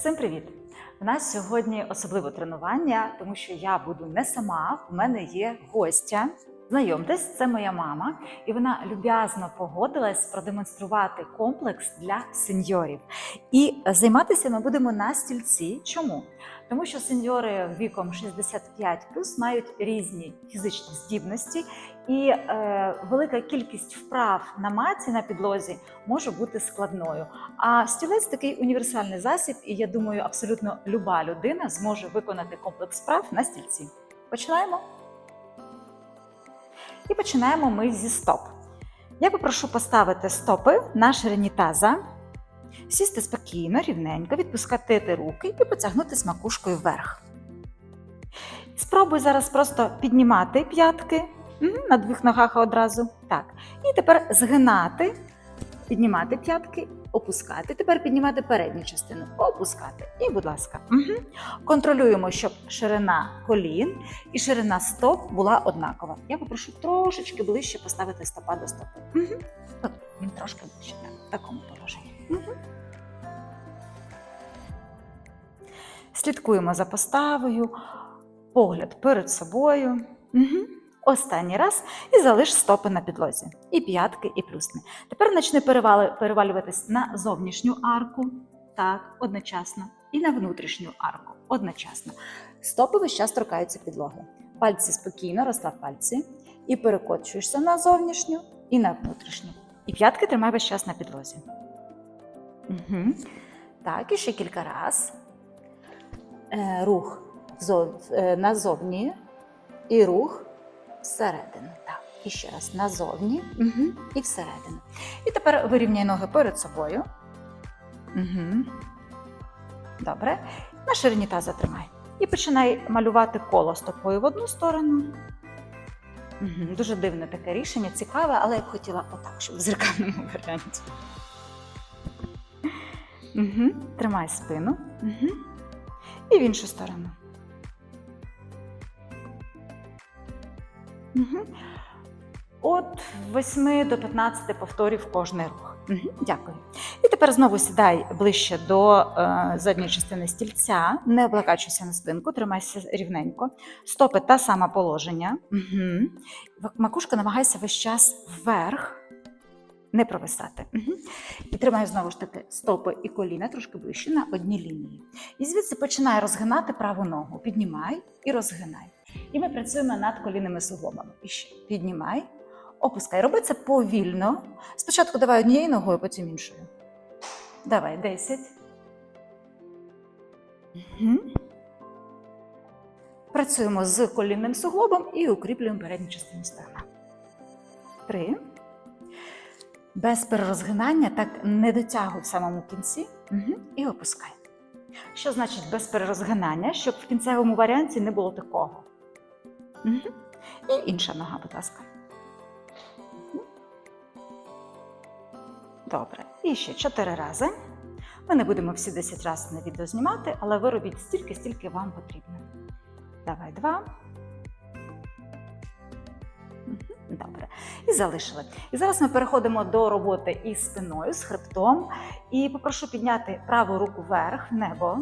Всім привіт! У нас сьогодні особливе тренування, тому що я буду не сама. У мене є гостя. Знайомтесь, це моя мама, і вона люб'язно погодилась продемонструвати комплекс для сеньорів. І займатися ми будемо на стільці. Чому? Тому що сеньори віком 65 мають різні фізичні здібності, і е, велика кількість вправ на маті на підлозі може бути складною. А стілець такий універсальний засіб, і я думаю, абсолютно люба людина зможе виконати комплекс вправ на стільці. Починаємо. І починаємо ми зі стоп. Я попрошу поставити стопи на ширині таза, сісти спокійно, рівненько, відпускати руки і потягнутися макушкою вверх. Спробуй зараз просто піднімати п'ятки на двох ногах одразу. Так. І тепер згинати, піднімати п'ятки, опускати. Тепер піднімати передню частину, опускати. І, будь ласка, угу. контролюємо, щоб ширина колін і ширина стоп була однакова. Я попрошу трошечки ближче поставити стопа до стопи. Угу. Трошки ближче, так, в такому положенні. Угу. Слідкуємо за поставою, погляд перед собою. Угу. Останній раз і залиш стопи на підлозі. І п'ятки, і плюсни. Тепер почни перевалюватись на зовнішню арку, так, одночасно, і на внутрішню арку одночасно. Стопи весь час торкаються підлоги. Пальці спокійно, розслаб пальці, і перекочуєшся на зовнішню і на внутрішню. І п'ятки тримай весь час на підлозі. Угу. Так, і ще кілька разів. Е, рух е, назовні і рух всередину. Так, і ще раз назовні угу. і всередину. І тепер вирівняй ноги перед собою. Угу. Добре. На ширині таза тримай. І починай малювати коло стопою в одну сторону. Угу. Дуже дивне таке рішення, цікаве, але я б хотіла отак, щоб в зеркальному варіанті. Угу. Тримай спину. Угу. І в іншу сторону. Угу. От 8 до 15 повторів кожний рух. Угу. Дякую. І тепер знову сідай ближче до е, задньої частини стільця, не облакачуйся на спинку, тримайся рівненько. Стопи та сама положення. Угу. Макушка намагайся весь час вверх. Не провисати. Угу. І тримай знову ж таки стопи і коліна трошки ближче на одній лінії. І звідси починай розгинати праву ногу. Піднімай і розгинай. І ми працюємо над колінними суглобами. І ще піднімай, опускай. Роби це повільно. Спочатку давай однією ногою, потім іншою. Давай, 10. Угу. Працюємо з колінним суглобом і укріплюємо передню частину стегна. Три. Без перерозгинання так не дотягуй в самому кінці. Угу. І опускай. Що значить без перерозгинання, щоб в кінцевому варіанті не було такого? Угу. І інша нога, будь ласка. Добре. І ще чотири рази. Ми не будемо всі 10 разів на відео знімати, але ви робіть стільки, стільки вам потрібно. Давай два. Добре. І залишили. І зараз ми переходимо до роботи із спиною, з хребтом. І попрошу підняти праву руку вверх, в небо.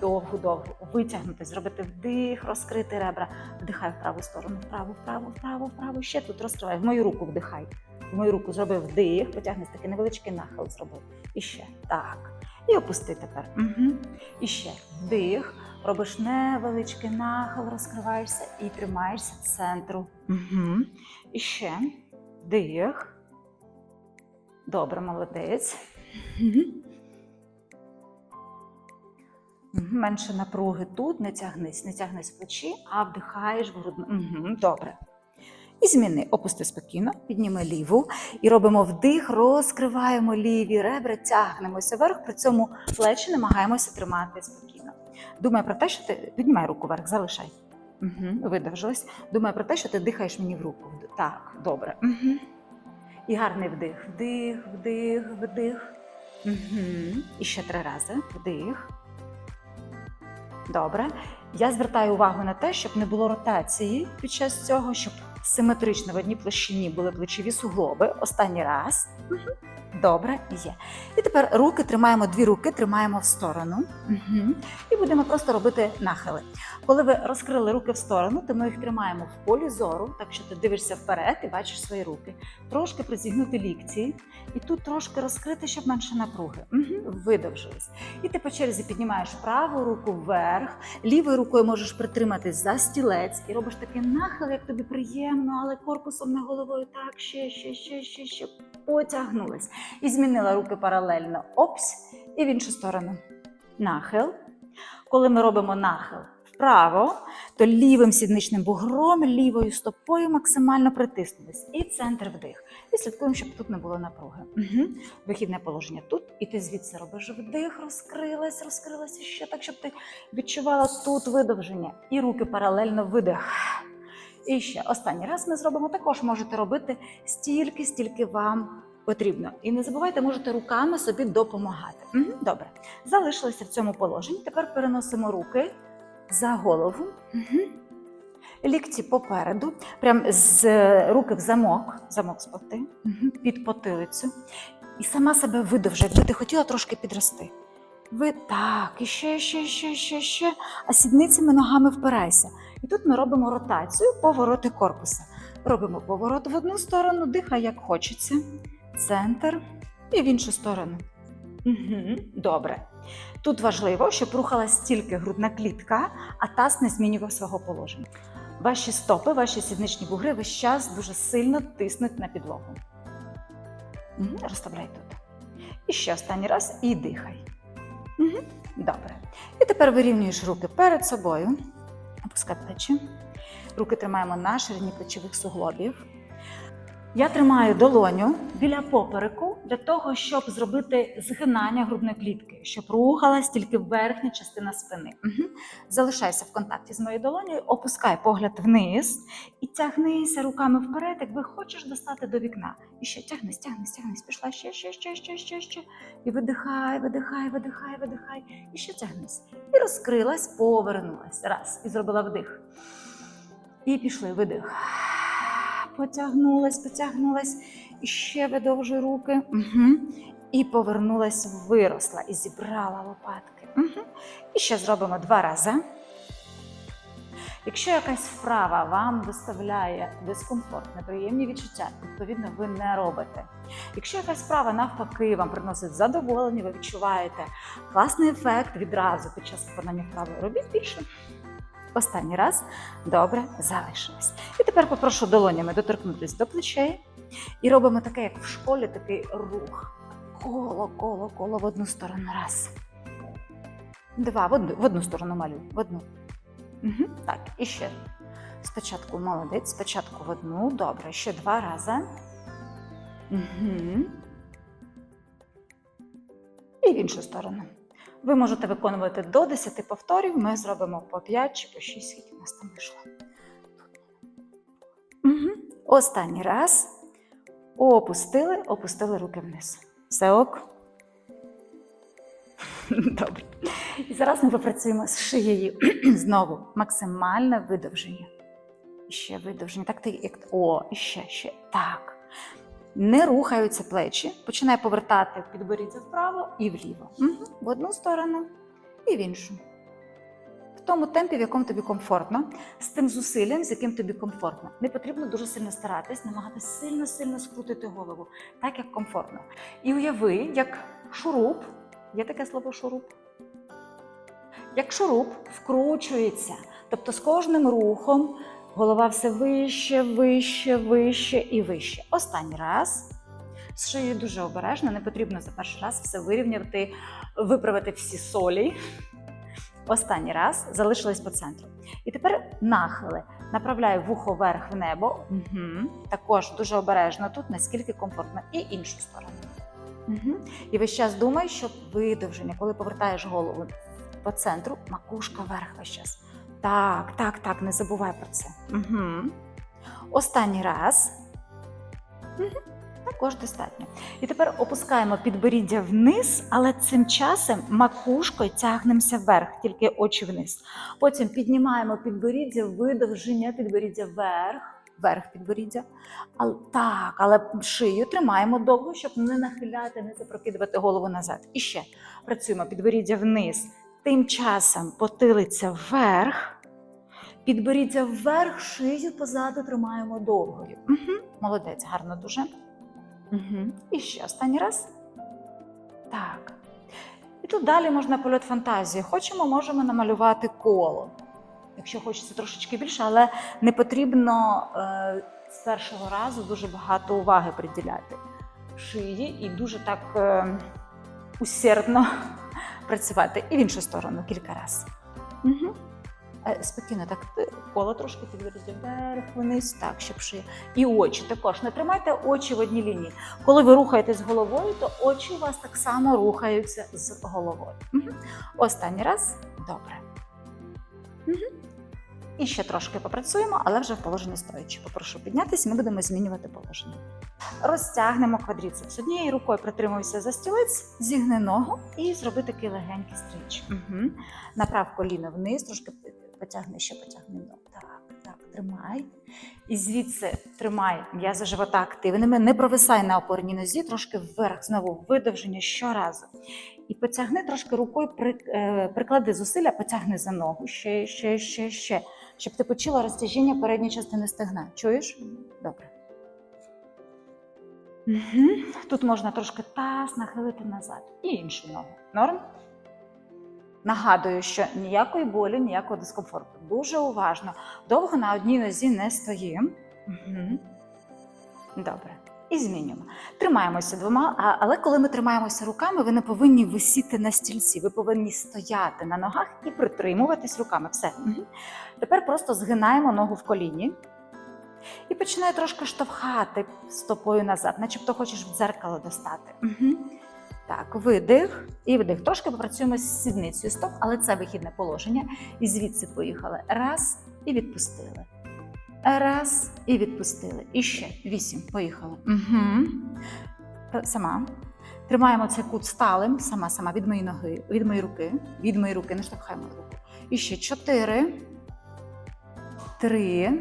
Довго-довго витягнути, зробити вдих, розкрити ребра. Вдихай в праву сторону, вправо, вправо, вправо, вправо. Ще тут розкривай. В мою руку вдихай. В мою руку зроби вдих, потягни такий невеличкий нахил зробив. І ще. Так. І опусти тепер. Угу. І ще вдих. Робиш невеличкий нахил, розкриваєшся і тримаєшся центру. Угу. І ще вдих. Добре, молодець. Угу. Менше напруги тут, не тягнись, не тягнись плечі, а вдихаєш в грудну. Угу, Добре. І зміни. Опусти спокійно, підніми ліву і робимо вдих, розкриваємо ліві ребра, тягнемося вверх, при цьому плечі намагаємося тримати спокійно. Думай про те, що ти піднімай руку вверх, залишай. Угу, Видовжилась. Думай про те, що ти дихаєш мені в руку. Так, добре. Угу. І гарний вдих. Вдих, вдих, вдих. Угу. І ще три рази. Вдих. Добре. Я звертаю увагу на те, щоб не було ротації під час цього, щоб симетрично в одній площині були плечові суглоби. Останній раз. Добре, є. І тепер руки тримаємо, дві руки тримаємо в сторону. Угу. І будемо просто робити нахили. Коли ви розкрили руки в сторону, то ми їх тримаємо в полі зору, так що ти дивишся вперед і бачиш свої руки. Трошки призігнути лікті, і тут трошки розкрити, щоб менше напруги. Угу. Видовжились. І ти по черзі піднімаєш праву руку вверх, лівою рукою можеш притриматись за стілець і робиш такий нахил, як тобі приємно, але корпусом не головою. Так, ще, ще, ще, ще, ще. Потягнулись. І змінила руки паралельно. Опс, і в іншу сторону. Нахил. Коли ми робимо нахил вправо, то лівим сідничним бугром, лівою стопою максимально притиснулись. І центр вдих. І слідкуємо, щоб тут не було напруги. Угу. Вихідне положення тут. І ти звідси робиш вдих, розкрилась, розкрилася ще так, щоб ти відчувала тут видовження. І руки паралельно видих. І ще останній раз ми зробимо також можете робити стільки, стільки вам потрібно. І не забувайте, можете руками собі допомагати. Угу, добре. Залишилися в цьому положенні. Тепер переносимо руки за голову. Угу. Лікті попереду, прям з руки в замок, замок спати, угу. під потилицю. І сама себе видовжує, якби ти хотіла трошки підрости. Ви так, і ще, ще, ще, ще, ще. А сідницями ногами впирайся. І тут ми робимо ротацію, повороти корпуса. Робимо поворот в одну сторону, дихай як хочеться. Центр і в іншу сторону. Угу, Добре. Тут важливо, щоб рухалась тільки грудна клітка, а таз не змінював свого положення. Ваші стопи, ваші сідничні бугри весь час дуже сильно тиснуть на підлогу. Угу, Розставляй тут. І ще останній раз і дихай. Угу, Добре. І тепер вирівнюєш руки перед собою. Опускай плечі. Руки тримаємо на ширині плечових суглобів. Я тримаю долоню біля попереку для того, щоб зробити згинання грудної клітки, щоб рухалась тільки верхня частина спини. Угу. Залишайся в контакті з моєю долонею, опускай погляд вниз і тягнися руками вперед, якби хочеш достати до вікна. І ще тягнись, тягнись, тягнись. Пішла ще, ще, ще, ще, ще, ще. І видихай, видихай, видихай, видихай. І ще тягнись. І розкрилась, повернулась. Раз. І зробила вдих. І пішли, видих. Потягнулась, потягнулась, і ще видовжуй руки. Угу. І повернулась, виросла і зібрала лопатки. Угу. І ще зробимо два рази. Якщо якась вправа вам доставляє дискомфорт, неприємні відчуття, відповідно, ви не робите. Якщо якась вправа навпаки вам приносить задоволення, ви відчуваєте класний ефект відразу під час виконання вправи, робіть більше. Останній раз добре залишилось. І тепер попрошу долонями доторкнутися до плечей. І робимо таке, як в школі, такий рух. Коло, коло, коло в одну сторону. Раз. Два. В одну, в одну сторону малюй. В одну. Угу. Так, і ще. Спочатку молодець, спочатку в одну. Добре, ще два рази. Угу. І в іншу сторону. Ви можете виконувати до 10 повторів, ми зробимо по 5 чи по 6, скільки у нас там вийшло. Угу. Останній раз. Опустили, опустили руки вниз. Все ок. Добре. І зараз ми попрацюємо з шиєю. Знову максимальне видовження. Ще видовження. Так, ти як. О, ще, ще. Так. Не рухаються плечі. Починай повертати підборіддя вправо і вліво. Угу. В одну сторону і в іншу. В тому темпі, в якому тобі комфортно, з тим зусиллям, з яким тобі комфортно. Не потрібно дуже сильно старатись, намагатися сильно-сильно скрутити голову, так як комфортно. І уяви, як шуруп, є таке слово шуруп. Як шуруп вкручується. Тобто з кожним рухом голова все вище, вище, вище і вище. Останній раз. З шиєю дуже обережно, не потрібно за перший раз все вирівняти, виправити всі солі. Останній раз залишились по центру. І тепер нахили. Направляю вухо вверх в небо. Угу. Також дуже обережно тут, наскільки комфортно, і іншу сторону. Угу. І весь час думай, щоб видовження, коли повертаєш голову по центру, макушка вверх весь час. Так, так, так, не забувай про це. Угу. Останній раз. Угу. Також достатньо. І тепер опускаємо підборіддя вниз, але цим часом макушкою тягнемося вверх, тільки очі вниз. Потім піднімаємо підборіддя, видовження підборіддя вверх. верх підборіддя. Але, так, але шию тримаємо довго, щоб не нахиляти, не запрокидувати голову назад. І ще працюємо підборіддя вниз. Тим часом потилиця вверх. Підборіддя вверх, шию позаду тримаємо довгою. Угу. Молодець, гарно дуже. Угу. І ще останній раз. Так. І тут далі можна польот фантазії. Хочемо, можемо намалювати коло. Якщо хочеться трошечки більше, але не потрібно е, з першого разу дуже багато уваги приділяти шиї і дуже так е, усердно працювати. І в іншу сторону кілька разів. Угу. Е, спокійно, так е, коло трошки підведіть вверх, вниз, так, щоб шия. І очі також. Не тримайте очі в одній лінії. Коли ви рухаєтесь головою, то очі у вас так само рухаються з головою. Угу. Останній раз. Добре. Угу. І ще трошки попрацюємо, але вже в положенні стоячи. Попрошу піднятися, ми будемо змінювати положення. Розтягнемо квадріцепс. Однією рукою притримуйся за стілець, зігни ногу і зроби такий легенький стріч. Угу. Направ коліно вниз, трошки потягни, ще потягни ногу. Так, так, тримай. І звідси тримай м'язи живота активними, не провисай на опорній нозі, трошки вверх, знову видовження щоразу. І потягни трошки рукою, е, приклади зусилля, потягни за ногу. Ще, ще, ще, ще. Щоб ти почула розтяжіння передньої частини стегна. Чуєш? Добре. Угу. Тут можна трошки таз нахилити назад. І іншу ногу. Норм? Нагадую, що ніякої болі, ніякого дискомфорту. Дуже уважно. Довго на одній нозі не стоїмо. Угу. Добре. І змінюємо. Тримаємося двома, але коли ми тримаємося руками, ви не повинні висіти на стільці. Ви повинні стояти на ногах і притримуватись руками. Все. Угу. Тепер просто згинаємо ногу в коліні і починає трошки штовхати стопою назад, начебто хочеш в дзеркало достати. Угу. Так, видих і видих. Трошки попрацюємо з сідницею стоп, але це вихідне положення. І звідси поїхали. Раз і відпустили. Раз і відпустили. І ще вісім. Поїхали. Угу. Сама. Тримаємо цей кут сталим. Сама, сама від моєї ноги, від моєї руки. Від моєї руки, не штовхаємо руку. І ще чотири. Три.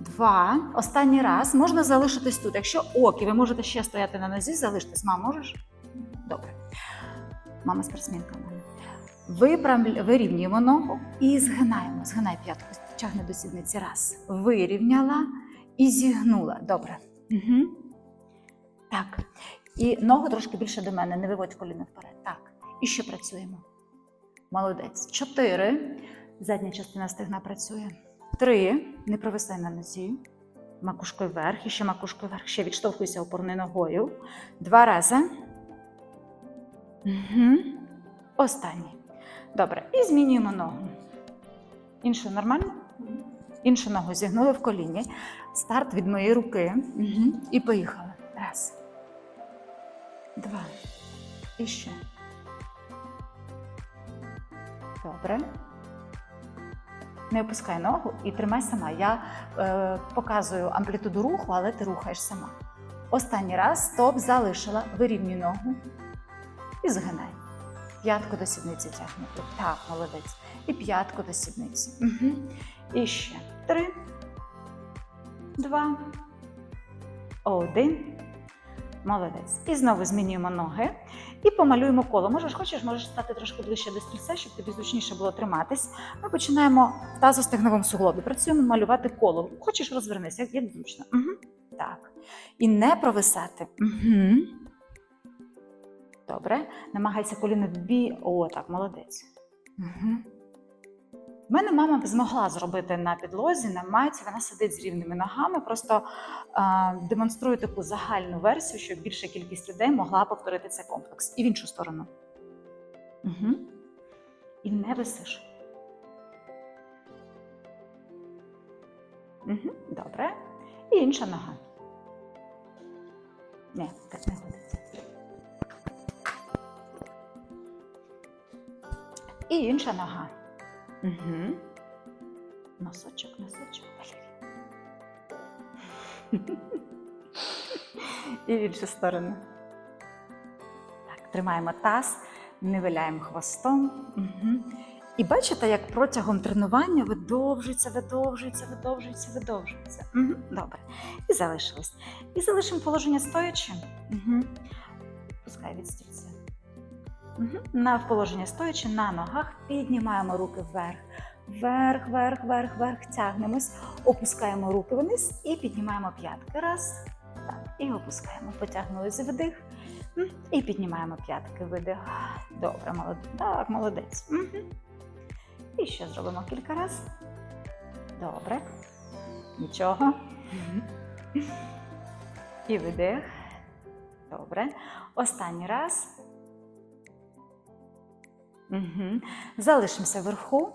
Два. Останній раз. Можна залишитись тут. Якщо ок, ви можете ще стояти на нозі, залиштесь. Мам, можеш? Добре. Мама спортсменка. Виправ- Вирівнюємо ногу і згинаємо. Згинай п'ятку, тягни до сідниці. Раз. Вирівняла і зігнула. Добре. Угу. Так. І ногу трошки більше до мене. Не виводь коліно вперед. Так. І ще працюємо. Молодець. Чотири. Задня частина стегна працює. Три. Не провисай на нозі. Макушкою вверх, і ще макушкою вверх. Ще відштовхуйся опорною ногою. Два рази. Угу. Останній. Добре. І змінюємо ногу. Іншу нормально? Іншу ногу зігнули в коліні. Старт від моєї руки. Угу. І поїхали. Раз. Два. І ще. Добре. Не опускай ногу і тримай сама. Я е, показую амплітуду руху, але ти рухаєш сама. Останній раз стоп, залишила, вирівнюй ногу і згинай. П'ятку до сідниці тягнути. Так, молодець. І п'ятку до сідниці. Угу. І ще три, два, один. Молодець. І знову змінюємо ноги і помалюємо коло. Можеш, хочеш, можеш стати трошки ближче до стільця, щоб тобі зручніше було триматись. Ми починаємо в тазостегновому суглобі. Працюємо малювати коло. Хочеш, розвернися, як, як зручно. Угу. Так. І не провисати. Угу. Добре. Намагайся коліно бі. О, так, молодець. Угу. У мене мама змогла зробити на підлозі, на маті, вона сидить з рівними ногами, просто а, демонструє таку загальну версію, щоб більша кількість людей могла повторити цей комплекс. І в іншу сторону. Угу. І не висиш. Угу. Добре. І інша нога. Ні, так не годиться. І інша нога. Угу. Носочок, носочок. І в іншу сторону. Так, тримаємо таз, не виляємо хвостом. Угу. І бачите, як протягом тренування видовжується, видовжується, видовжується, видовжується. Угу, добре. І залишилось. І залишимо положення стоячи. Угу. Пускай від стільця. На положення стоячи на ногах, піднімаємо руки вверх. Вверх, вверх, вверх, вверх, тягнемось, опускаємо руки вниз і піднімаємо п'ятки. Раз. Так, і опускаємо. Потягнулися вдих. І піднімаємо п'ятки. Видих. Добре, молодець. Так, молодець. Угу. І ще зробимо кілька разів. Добре. Нічого. І видих. Добре. Останній раз. Угу. Залишимося вверху.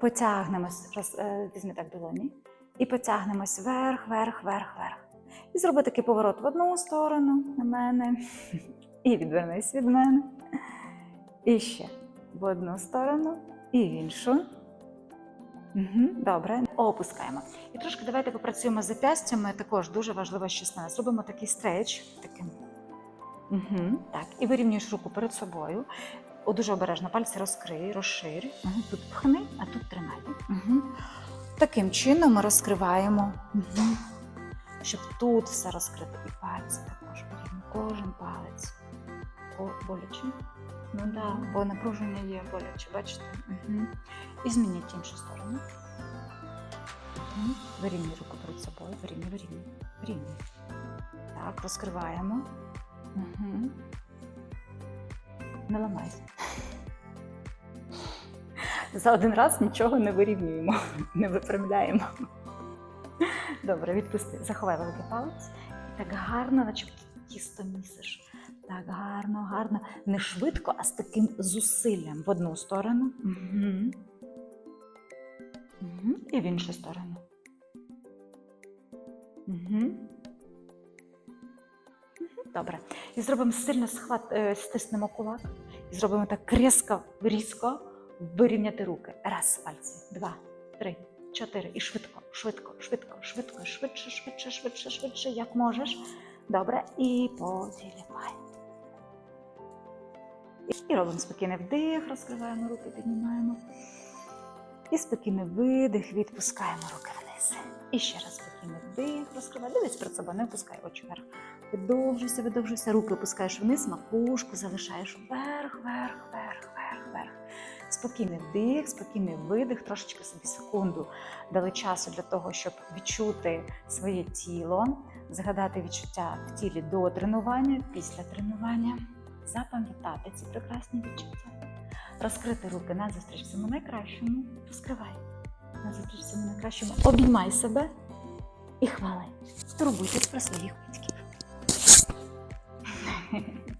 Потягнемось, роз, е, візьми так долоні. І потягнемось вверх, вверх, вверх, вверх. І зроби такий поворот в одну сторону на мене. І відвернись від мене. І ще в одну сторону і в іншу. Угу, добре, опускаємо. І трошки давайте попрацюємо з запястями. Також дуже важлива частина. Зробимо такий стреч. Угу, так, і вирівнюєш руку перед собою. О, дуже обережно пальці розкрий, розширь. Угу, тут пхни, а тут тримай. Угу. Таким чином ми розкриваємо, угу. щоб тут все розкрити. І пальці також потрібно. Кожен палець. О, боляче. Ну так, да, бо напруження є боляче, бачите? Угу. І змініть іншу сторону. Угу. Вирівнюй руку перед собою, вирівнюй, вирівнюй, вирівнюй. Так, розкриваємо. Угу. Не ламайся. За один раз нічого не вирівнюємо, не випрямляємо. Добре, відпусти. Заховай великий палець. Так гарно, наче тісто місиш. Так, гарно, гарно. Не швидко, а з таким зусиллям в одну сторону. Угу. Угу. І в іншу сторону. Угу. Добре. І зробимо сильно схват, е, стиснемо кулак. І зробимо так різко, різко вирівняти руки. Раз, пальці. Два, три, чотири. І швидко, швидко, швидко, швидко, швидше, швидше, швидше, швидше, як можеш. Добре. І поділівай. І робимо спокійний вдих, розкриваємо руки, піднімаємо. І спокійний видих, відпускаємо руки вниз. І ще раз спокійний вдих, розкривай. Дивись перед собою, не опускай очі вверх. Видовжуйся, видовжуйся, руки опускаєш вниз, макушку залишаєш вверх, вверх, вверх, вверх, вверх. Спокійний вдих, спокійний видих, трошечки собі секунду дали часу для того, щоб відчути своє тіло, згадати відчуття в тілі до тренування, після тренування, запам'ятати ці прекрасні відчуття, розкрити руки на зустріч цьому найкращому, розкривай на зустріч цьому найкращому, обіймай себе і хвали. Турбуйтесь про своїх батьків.